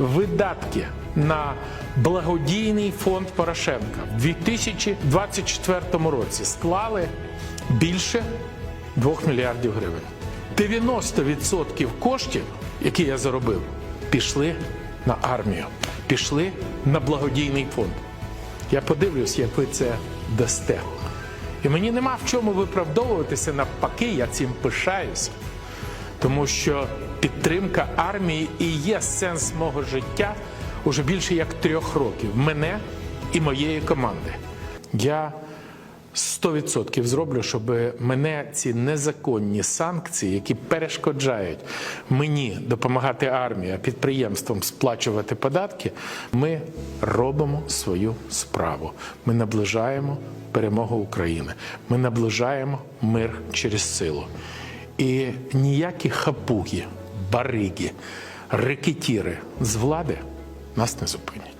Видатки на благодійний фонд Порошенка в 2024 році склали більше 2 мільярдів гривень. 90% коштів, які я заробив, пішли на армію, пішли на благодійний фонд. Я подивлюсь, як ви це дасте. І мені нема в чому виправдовуватися, навпаки, я цим пишаюся. Тому що підтримка армії і є сенс мого життя уже більше як трьох років. Мене і моєї команди. Я 100% зроблю, щоб мене ці незаконні санкції, які перешкоджають мені допомагати армії, а підприємствам сплачувати податки, ми робимо свою справу. Ми наближаємо перемогу України. Ми наближаємо мир через силу. І ніякі хапуги, бариги, рекетіри з влади нас не зупинять.